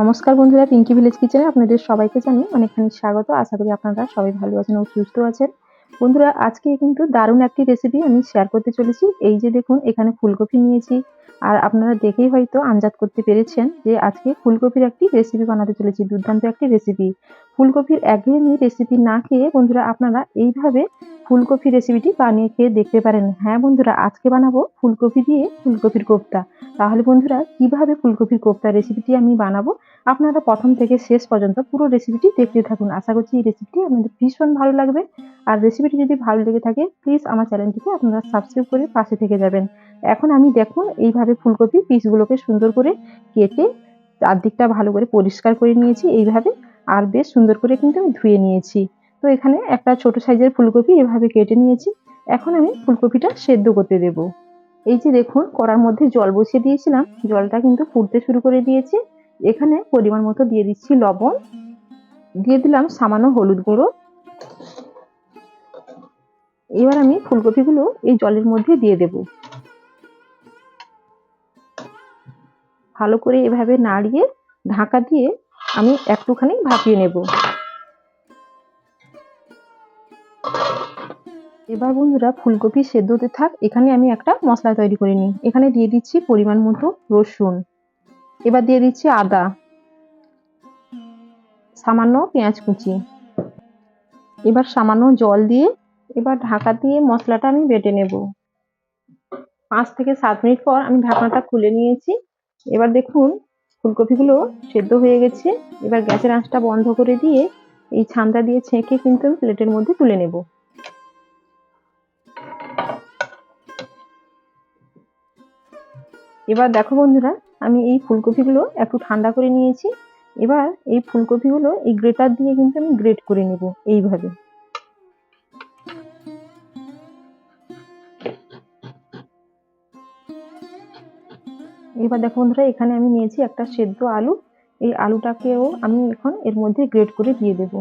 নমস্কার বন্ধুরা পিঙ্কি ভিলেজ কিচেনে আপনাদের সবাইকে জানি অনেকখানি স্বাগত। আশা করি আপনারা সবাই ভালো আছেন ও সুস্থ আছেন। বন্ধুরা, আজকে কিন্তু দারুণ একটি রেসিপি আমি শেয়ার করতে চলেছি। এই যে দেখুন, এখানে ফুলকপি নিয়েছি। আর আপনারা দেখেই হয়তো আন্দাজ করতে পেরেছেন যে আজকে ফুলকপির একটি রেসিপি বানাতে চলেছি, দুর্দান্ত একটি রেসিপি ফুলকপির একঘেয়েমি রেসিপি না খেয়ে বন্ধুরা, আপনারা এইভাবে ফুলকপি রেসিপিটি বানিয়ে খেয়ে দেখতে পারেন। হ্যাঁ বন্ধুরা, আজকে বানাবো ফুলকপি দিয়ে ফুলকপির কোপ্তা। তাহলে বন্ধুরা, কীভাবে ফুলকপির কোপ্তা রেসিপিটি আমি বানাবো? আপনারা প্রথম থেকে শেষ পর্যন্ত পুরো রেসিপিটি দেখতে থাকুন। আশা করছি এই রেসিপিটি আপনাদের ভীষণ ভালো লাগবে। আর রেসিপিটি যদি ভালো লেগে থাকে প্লিজ আমার চ্যানেলটিকে আপনারা সাবস্ক্রাইব করে পাশে থেকে যাবেন। এখন আমি দেখুন এইভাবে ফুলকপি পিসগুলোকে সুন্দর করে কেটে চারদিকটা ভালো করে পরিষ্কার করে নিয়েছি এইভাবে। আর বেশ সুন্দর করে কিন্তু আমি ধুয়ে নিয়েছি। তো এখানে একটা ছোট সাইজের ফুলকপি এভাবে কেটে নিয়েছি। এখন আমি ফুলকপিটা সেদ্ধ করতে দেব। এই যে দেখুন, কড়ার মধ্যে জল বসিয়ে দিয়েছিলাম। জলটা কিন্তু ফুটতে শুরু করে দিয়েছে। এখানে পরিমাণ মতো দিয়ে দিচ্ছি লবণ। দিয়ে দিলাম সামান্য হলুদ গুঁড়ো। এবার আমি ফুলকপিগুলো এই জলের মধ্যে দিয়ে দেব। ভালো করে এভাবে নাড়িয়ে ঢাকা দিয়ে আমি একটুখানি ভাপিয়ে নেব। এবার বন্ধুরা ফুলকপি সেদ্ধ হতে থাক, এখানে আমি একটা মশলা তৈরি করে নিই। এখানে দিয়ে দিচ্ছি পরিমাণ মতো রসুন। এবার দিয়ে দিচ্ছি আদা। সামান্য পেঁয়াজ কুচি। এবার সামান্য জল দিয়ে এবার ঢাকা দিয়ে মশলাটা আমি বেটে নেব। পাঁচ থেকে সাত মিনিট পর আমি ঢাকনাটা খুলে নিয়েছি। এবার দেখুন, ফুলকপিগুলো সেদ্ধ হয়ে গেছে। এবার গ্যাসের আঁচটা বন্ধ করে দিয়ে এই ছামটা দিয়ে ছেঁকে কিন্তু আমি প্লেটের মধ্যে তুলে নেব। এবার দেখো বন্ধুরা, আমি এই ফুলকপিগুলো একটু ঠান্ডা করে নিয়েছি। এবার এই ফুলকপিগুলো এই গ্রেটার দিয়ে কিন্তু আমি গ্রেট করে নেব এইভাবে। এবার দেখো বন্ধুরা, এখানে আমি নিয়েছি একটা সেদ্ধ আলু। এই আলুটাকেও আমি এখন এর মধ্যে গ্রেট করে দিয়ে দেব।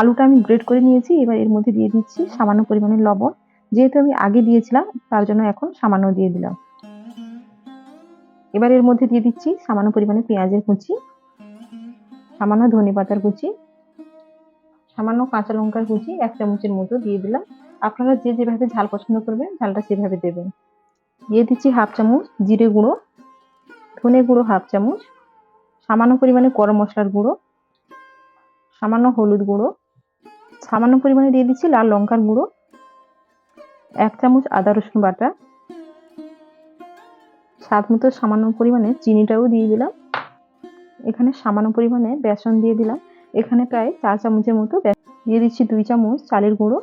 আলুটা আমি গ্রেট করে নিয়েছি, এবার এর মধ্যে দিয়ে দিচ্ছি সামান্য পরিমাণে লবণ। যেহেতু আমি আগে দিয়েছিলাম, তার জন্য এখন সামান্য দিয়ে দিলাম। এবার এর মধ্যে দিয়ে দিচ্ছি সামান্য পরিমাণে পেঁয়াজের কুচি, সামান্য ধনে পাতার কুচি সামান্য কাঁচা লঙ্কার কুচি এক চামচের মতো দিয়ে দিলাম। আপনারা যে যেভাবে ঝাল পছন্দ করবেন, ঝালটা সেভাবে দেবেন। দিয়ে দিচ্ছি হাফ চামচ জিরে গুঁড়ো, ধনে গুঁড়ো হাফ চামচ, সামান্য পরিমাণে গরম মশলার গুঁড়ো, সামান্য হলুদ গুঁড়ো, সামান্য পরিমাণে দিয়ে দিচ্ছি লাল লঙ্কার গুঁড়ো, এক চামচ আদা রসুন বাটা, স্বাদ মতো সামান্য পরিমাণে চিনিটাও দিয়ে দিলাম। এখানে সামান্য পরিমাণে বেসন দিয়ে দিলাম। এখানে প্রায় চার চামচের মতো দিয়ে দিচ্ছি দুই চামচ চালের গুঁড়ো।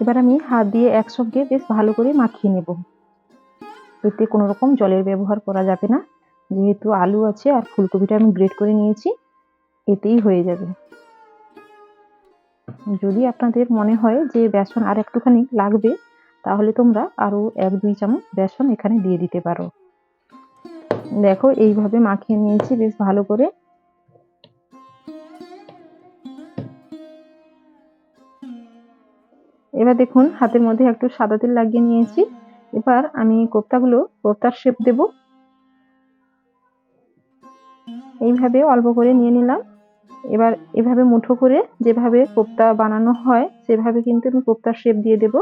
এবার আমি হাত দিয়ে একসঙ্গে বেশ ভালো করে মাখিয়ে নেব। এতে কোনো রকম জলের ব্যবহার করা যাবে না। যেহেতু আলু আছে আর ফুলকপিটা আমি গ্রেট করে নিয়েছি, এতেই হয়ে যাবে। যদি আপনাদের মনে হয় যে বেসন আর একটুখানি লাগবে, তাহলে তোমরা আরও এক দুই চামচ বেসন এখানে দিয়ে দিতে পারো। দেখো, এইভাবে মাখিয়ে নিয়েছি, বেশ ভালো করে। এবার দেখুন, হাতের মধ্যে একটু সাদা তেল লাগিয়ে নিয়েছি। এবার আমি কোপ্তাগুলো, কোপ্তার শেপ দেব। এইভাবে অল্প করে নিয়ে নিলাম। এবার এভাবে মুঠো করে যেভাবে কোপ্তা বানানো হয়, সেভাবে কিন্তু আমি কোপ্তার শেপ দিয়ে দেব।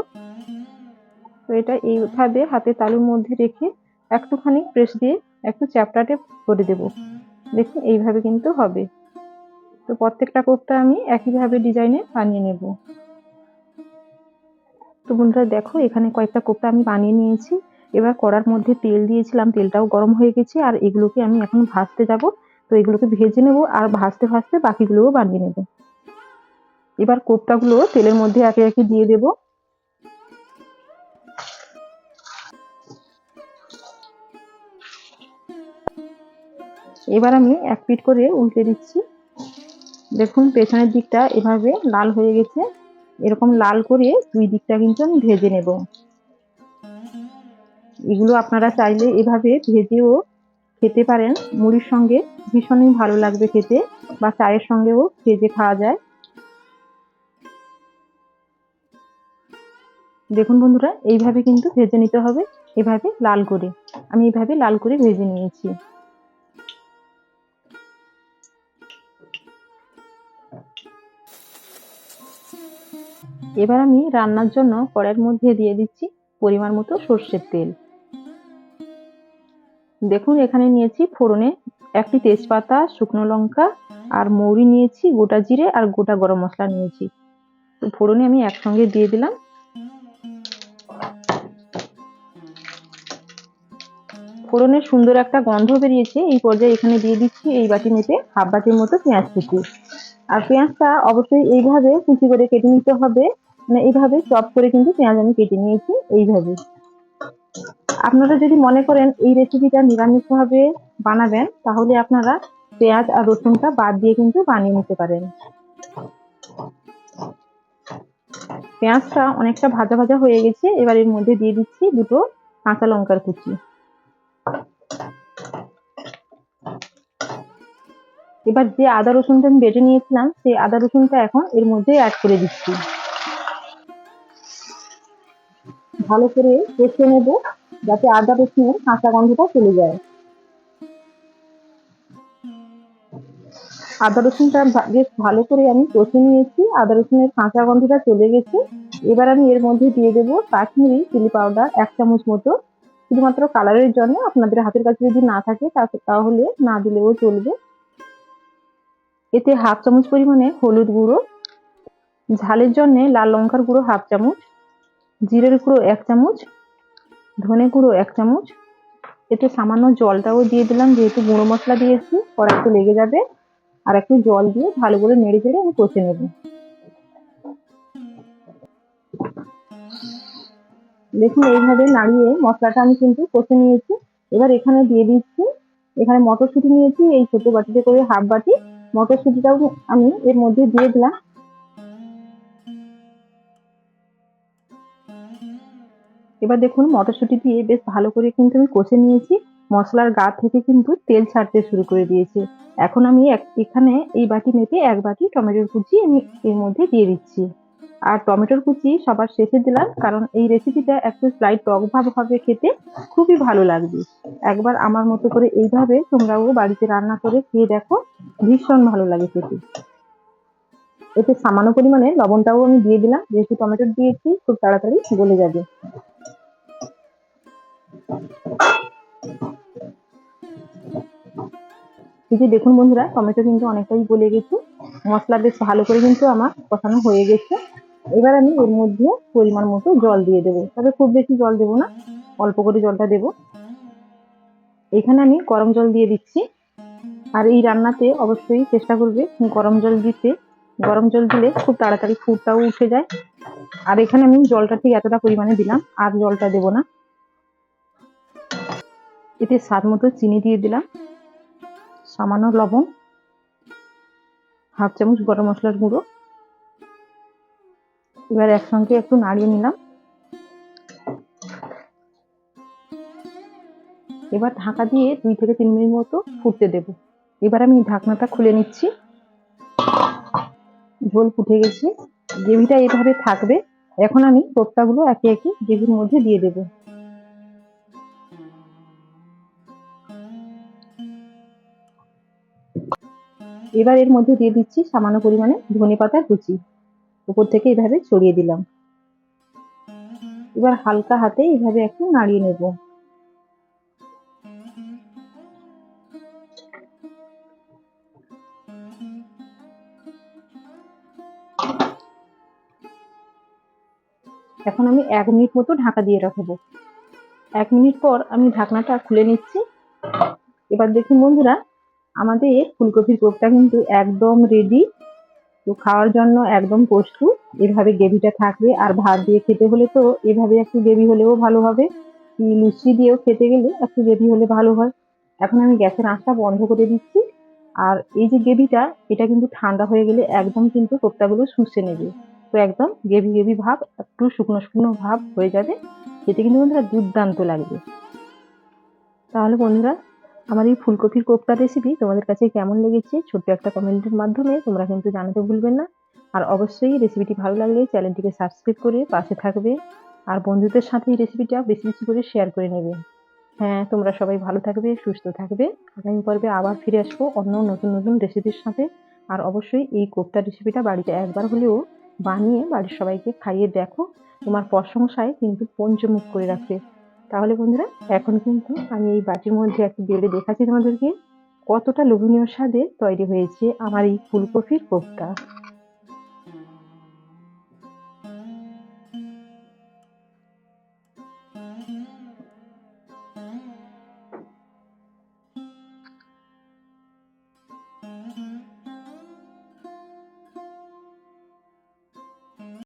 তো এটা এইভাবে হাতে তালুর মধ্যে রেখে একটুখানি প্রেস দিয়ে একটু চ্যাপটাটে করে দেব। দেখুন, এইভাবে কিন্তু হবে। তো প্রত্যেকটা কোপ্তা আমি একইভাবে ডিজাইনে বানিয়ে নেব। তো বন্ধুরা দেখো, এখানে কয়েকটা কোপ্তা আমি বানিয়ে নিয়েছি। এবার কড়ার মধ্যে তেল দিয়েছিলাম, তেলটাও গরম হয়ে গেছে, আর এগুলোকে আমি এখন ভাজতে যাব। তো এগুলোকে ভেজে নেব, আর ভাজতে ভাজতে বাকিগুলোও বানিয়ে নেব। এবার কোপ্তাগুলো তেলের মধ্যে একে একে দিয়ে দেব। এবার আমি এক পিট করে উল্টে দিচ্ছি। দেখুন, পেছনের দিকটা এভাবে লাল হয়ে গেছে। এরকম লাল করে দুই দিকটা কিন্তু আমি ভেজে নেব। এগুলো আপনারা চাইলে এভাবে ভেজেও খেতে পারেন। মুড়ির সঙ্গে ভীষণই ভালো লাগবে খেতে বা চায়ের সঙ্গেও ভেজে খাওয়া যায়। দেখুন বন্ধুরা, এইভাবে কিন্তু ভেজে নিতে হবে। এভাবে লাল করে। আমি এইভাবে লাল করে ভেজে নিয়েছি। এবার আমি রান্নার জন্য কড়াইয়ের মধ্যে দিয়ে দিচ্ছি পরিমাণ মতো সর্ষের তেল। দেখুন, এখানে নিয়েছি ফোড়নে একটি তেজপাতা, শুকনো লঙ্কা আর মৌরি নিয়েছি, গোটা জিরে আর গোটা গরম মশলা নিয়েছি। তো ফোড়নে আমি একসঙ্গে দিয়ে দিলাম ফোড়নের সুন্দর একটা গন্ধ বেরিয়েছে। এই পর্যায়ে এখানে দিয়ে দিচ্ছি এই বাটি মেপে হাফ বাটির মতো পেঁয়াজ কুচি। আর পেঁয়াজটা অবশ্যই এইভাবে কুচি করে কেটে নিতে হবে। মানে এইভাবে চপ করে কিন্তু পেঁয়াজ আমি কেটে নিয়েছি এইভাবে। আপনারা যদি মনে করেন এই রেসিপিটা নিরামিষভাবে বানাবেন, তাহলে আপনারা পেঁয়াজ আর রসুনটা বাদ দিয়ে কিন্তু বানিয়ে নিতে পারেন। পেঁয়াজটা অনেকটা ভাজা ভাজা হয়ে গেছে। এবার এর মধ্যে দিয়ে দিচ্ছি দুটো কাঁচা লঙ্কার কুচি। এবার যে আদা রসুনটা আমি বেটে নিয়েছিলাম, সেই আদা রসুনটা এখন এর মধ্যে অ্যাড করে দিচ্ছি। ভালো করে কষে নেব, যাতে আদা রসুনের কাঁচা গন্ধটা চলে যায়। আদা রসুনটা বেশ ভালো করে আমি কষে নিয়েছি, আদা রসুনের কাঁচা গন্ধটা চলে গেছে। এবার আমি এর মধ্যে দিয়ে দেবো কাশ্মীরি চিলি পাউডার এক চামচ মতো। শুধুমাত্র কালারের জন্য আপনাদের হাতের কাছে যদি না থাকে তাহলে না দিলেও চলবে। এতে হাফ চামচ পরিমাণে হলুদ গুঁড়ো, ঝালের জন্য লাল লঙ্কার গুঁড়ো হাফ চামচ, জিরের গুঁড়ো এক চামচ, ধনে গুঁড়ো এক চামচ। এতে সামান্য জলটাও দিয়ে দিলাম, যেহেতু গুঁড়ো মশলা দিয়েছি কড়াইতে লেগে যাবে। আর একটু জল দিয়ে ভালো করে নেড়ে চেড়ে আমি কষে নেব। দেখুন, এইভাবে নাড়িয়ে মশলাটা আমি কিন্তু কষে নিয়েছি। এবার এখানে দিয়ে দিচ্ছি, এখানে মটরশুঁটি নিয়েছি, এই ছোট বাটিতে করে হাফ বাটি মটরশুঁটিটাও আমি এর মধ্যে দিয়ে দিলাম। এবার দেখুন, মটরশুঁটি দিয়ে বেশ ভালো করে কিন্তু আমি কষে নিয়েছি। মশলার গা থেকে কিন্তু তেল ছাড়তে শুরু করে দিয়েছে। এখন আমি এখানে এই বাটি মেপে এক বাটি টমেটোর কুচি আমি এর মধ্যে দিয়ে দিচ্ছি। আর টমেটোর কুচি সবার শেষে দিলাম, কারণ এই রেসিপিটা একটু স্লাইড টক ভাব হবে খেতে, খুবই ভালো লাগবে। একবার আমার মতো করে এইভাবে তোমরাও বাড়িতে রান্না করে খেয়ে দেখো, ভীষণ ভালো লাগে খেতে। এতে সামান্য পরিমাণে লবণটাও আমি দিয়ে দিলাম, যেহেতু টমেটো দিয়েছি, খুব তাড়াতাড়ি গলে যাবে। এই যে দেখুন বন্ধুরা, টমেটো কিন্তু অনেকটাই গলে গেছে। মশলা বেশ ভালো করে কিন্তু আমার কষানো হয়ে গেছে। এবার আমি এর মধ্যে পরিমাণ মতো জল দিয়ে দেবো। তবে খুব বেশি জল দেবো না, অল্প করে জলটা দেব। এখানে আমি গরম জল দিয়ে দিচ্ছি। আর এই রান্নাতে অবশ্যই চেষ্টা করবে গরম জল দিতে। গরম জল দিলে খুব তাড়াতাড়ি ফুটটাও উঠে যায়। আর এখানে আমি জলটা ঠিক এতটা পরিমাণে দিলাম, আর জলটা দেব না। এতে স্বাদ মতো চিনি দিয়ে দিলাম, সামান্য লবণ, হাফ চামচ গরম মশলার গুঁড়ো। এবার একসঙ্গে একটু নাড়িয়ে নিলাম। এবার ঢাকা দিয়ে দুই থেকে তিন মিনিট মতো ফুটতে দেব। এবার আমি ঢাকনাটা খুলে নিচ্ছি। ঝোল ফুটে গেছে। গ্রেভিটা এভাবে থাকবে। এখন আমি কোপ্তাগুলো একে একে গ্রেভির মধ্যে দিয়ে দেব। এবার এর মধ্যে দিয়ে দিচ্ছি সামান্য পরিমাণে ধনে পাতা কুচি। উপর থেকে এভাবে ছড়িয়ে দিলাম। এবার হালকা হাতে এভাবে একটু নাড়িয়ে নেব। এখন আমি এক মিনিট মতো ঢাকা দিয়ে রাখব। এক মিনিট পর আমি ঢাকনাটা খুলে নিচ্ছি। এবার দেখুন বন্ধুরা, আমাদের ফুলকপির কোপটা কিন্তু একদম রেডি তো খাওয়ার জন্য একদম প্রস্তুত। এভাবে গ্রেভিটা থাকবে। আর ভাত দিয়ে খেতে হলে তো এভাবে একটু গ্রেভি হলেও ভালো হবে। কি লুচি দিয়েও খেতে গেলে একটু গ্রেভি হলে ভালো হয়। এখন আমি গ্যাসের আঁচটা বন্ধ করে দিচ্ছি। আর এই যে গ্রেভিটা, এটা কিন্তু ঠান্ডা হয়ে গেলে একদম কিন্তু কোপ্তাগুলো শুষে নেবে। তো একদম গ্রেভি গ্রেভি ভাব, একটু শুকনো শুকনো ভাব হয়ে যাবে। খেতে কিন্তু বন্ধুরা দুর্দান্ত লাগবে। তাহলে বন্ধুরা আমার এই ফুলকপির কোপ্তা রেসিপি তোমাদের কাছে কেমন লেগেছে ছোট্ট একটা কমেন্টের মাধ্যমে তোমরা কিন্তু জানাতে ভুলবেন না। আর অবশ্যই রেসিপিটি ভালো লাগলে চ্যানেলটিকে সাবস্ক্রাইব করে পাশে থাকবে আর বন্ধুদের সাথে এই রেসিপিটা বেশি বেশি করে শেয়ার করে নেবে। হ্যাঁ তোমরা সবাই ভালো থাকবে, সুস্থ থাকবে। আগামী পর্বে আবার ফিরে আসব অন্য নতুন নতুন রেসিপির সাথে। আর অবশ্যই এই কোপ্তা রেসিপিটা বাড়িতে একবার হলেও বানিয়ে বাড়ির সবাইকে খাইয়ে দেখো। তোমার প্রশংসায় কিন্তু পঞ্চমুখ করে রাখবে। তাহলে বন্ধুরা, এখন কিন্তু আমি এই বাটির মধ্যে একটু বেড়ে দেখাচ্ছি তোমাদেরকে কতটা লোভনীয় স্বাদে তৈরি হয়েছে আমার এই ফুলকপির কোপ্তা।